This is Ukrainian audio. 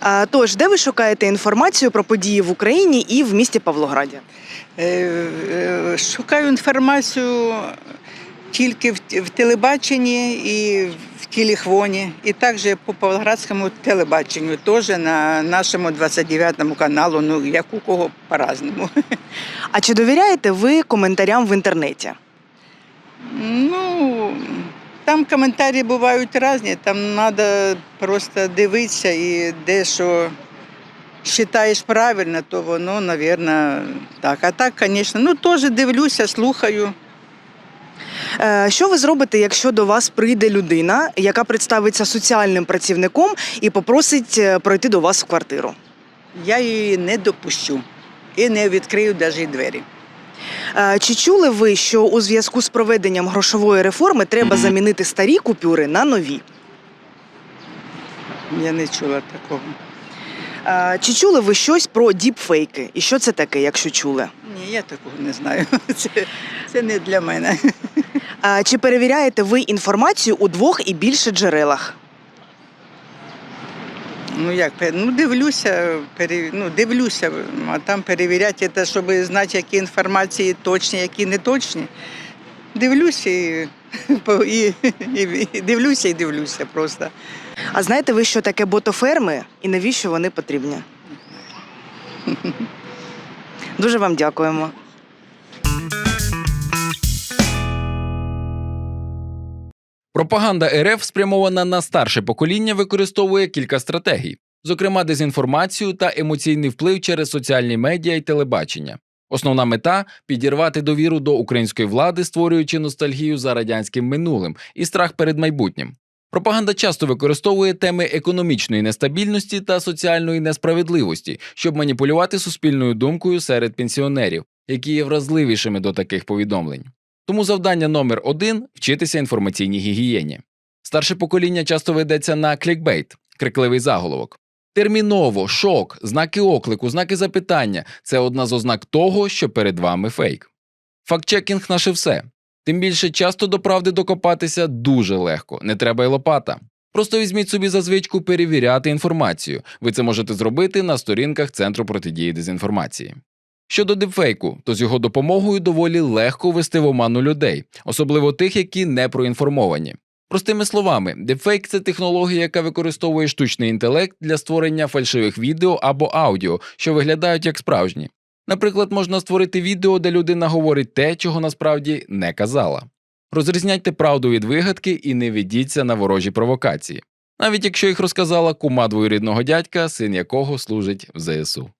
А, тож, де ви шукаєте інформацію про події в Україні і в місті Павлограді? Е, е, Шукаю інформацію тільки в, телебаченні і в телехвоні, і також по Павлоградському телебаченню, теж на нашому 29 каналу, ну як у кого по-разному. А чи довіряєте ви коментарям в інтернеті? Ну, там коментарі бувають різні, там треба просто дивитися і де що вважаєш правильно, то воно, мабуть, так. А так, звісно, ну теж дивлюся, слухаю. Е, Що ви зробите, якщо до вас прийде людина, яка представиться соціальним працівником і попросить е, пройти до вас в квартиру? Я її не допущу і не відкрию навіть двері. Е, Чи чули ви, що у зв'язку з проведенням грошової реформи треба замінити старі купюри на нові? Я не чула такого. Е, Чи чули ви щось про діпфейки? І що це таке, якщо чули? Ні, я такого не знаю. Це, це не для мене. Е, Чи перевіряєте ви інформацію у двох і більше джерелах? Ну як ну дивлюся, пере, ну, дивлюся, а там перевіряти це, щоб знати, які інформації точні, які не точні. Дивлюся і, і, і, і дивлюся і дивлюся просто. А знаєте ви, що таке ботоферми і навіщо вони потрібні? Дуже вам дякуємо. Пропаганда РФ, спрямована на старше покоління, використовує кілька стратегій, зокрема дезінформацію та емоційний вплив через соціальні медіа і телебачення. Основна мета підірвати довіру до української влади, створюючи ностальгію за радянським минулим і страх перед майбутнім. Пропаганда часто використовує теми економічної нестабільності та соціальної несправедливості, щоб маніпулювати суспільною думкою серед пенсіонерів, які є вразливішими до таких повідомлень. Тому завдання номер один вчитися інформаційній гігієні. Старше покоління часто ведеться на клікбейт, крикливий заголовок. Терміново, шок, знаки оклику, знаки запитання це одна з ознак того, що перед вами фейк. Фактчекінг наше все. Тим більше часто до правди докопатися дуже легко, не треба й лопата. Просто візьміть собі за звичку перевіряти інформацію. Ви це можете зробити на сторінках Центру протидії дезінформації. Щодо дипфейку, то з його допомогою доволі легко ввести в оману людей, особливо тих, які не проінформовані. Простими словами, дипфейк це технологія, яка використовує штучний інтелект для створення фальшивих відео або аудіо, що виглядають як справжні. Наприклад, можна створити відео, де людина говорить те, чого насправді не казала. Розрізняйте правду від вигадки і не ведіться на ворожі провокації, навіть якщо їх розказала кума двоюрідного дядька, син якого служить в ЗСУ.